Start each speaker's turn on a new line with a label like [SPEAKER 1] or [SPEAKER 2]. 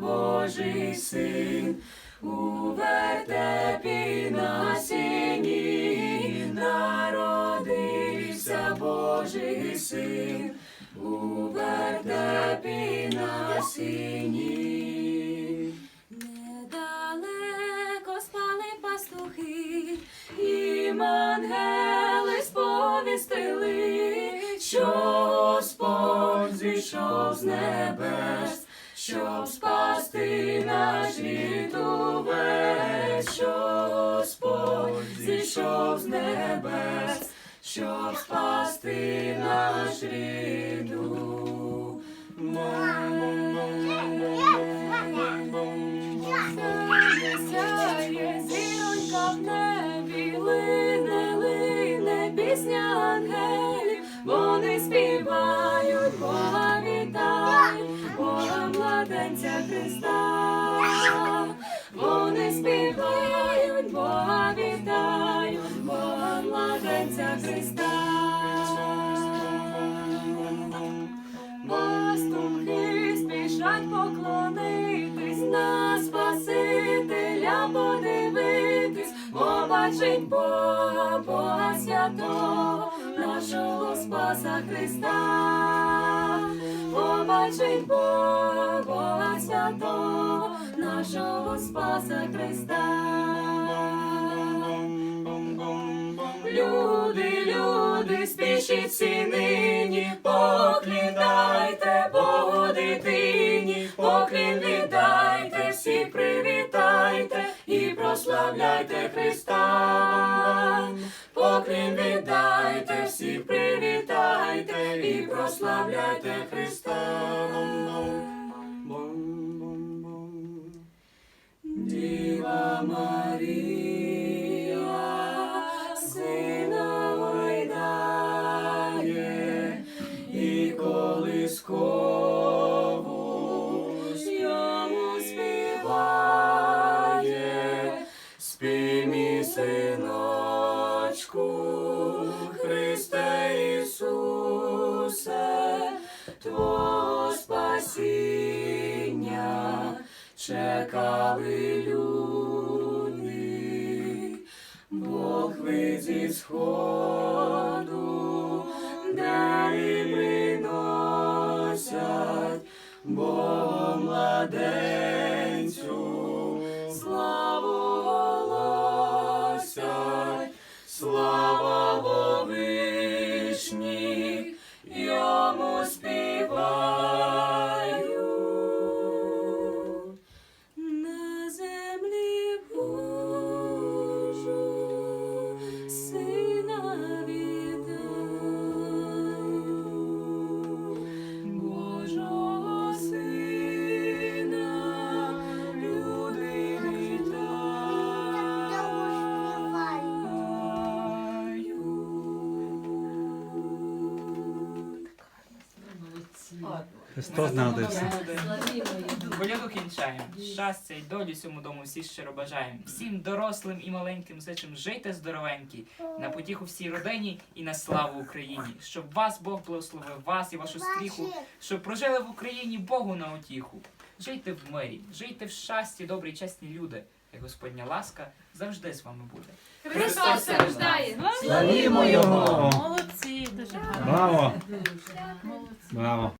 [SPEAKER 1] Божий син, у вертепі на сіні народився Божий син, у вертепі на сіні. Недалеко спали пастухи, і ангели сповістили, що Господь зійшов з небес, щоб спасти наш рід увесь, що Господь зійшов з небес, щоб спасти наш рід Сяє зіронька в небі, лине пісня ангелів, вони співають, Бога Христа. Вони співають, Бога вітають, Бога младенця Христа. Спішать поклонитись на Спасителя подивитись, побачить Бога, Бога святого, нашого Спаса Христа, побачить Бога, Бога святого, нашого Спаса Христа. Люди, люди, спішіть всі нині, поклінайте Богу дитині, поклін віддайте, всі привітайте і прославляйте Христа. Всі привітайте і прославляйте Христа. Діва Марія, чекали люди, Бог ви зі сходу,
[SPEAKER 2] Христос народився.
[SPEAKER 3] Коляду кінчаємо. Щастя й долі сьому дому всі щиро бажаємо. Всім дорослим і маленьким зичим жити здоровенькі, на потіху всій родині і на славу Україні. Щоб вас Бог благословив, вас і вашу стріху, щоб прожили в Україні Богу на утіху. Жийте в мирі, жийте в щасті, добрі, чесні люди. І Господня ласка завжди з вами буде.
[SPEAKER 1] Христос страждає.
[SPEAKER 2] Славімо Його!
[SPEAKER 4] Молодці, дуже гарно.
[SPEAKER 2] Браво!
[SPEAKER 4] Молодці.
[SPEAKER 2] Браво!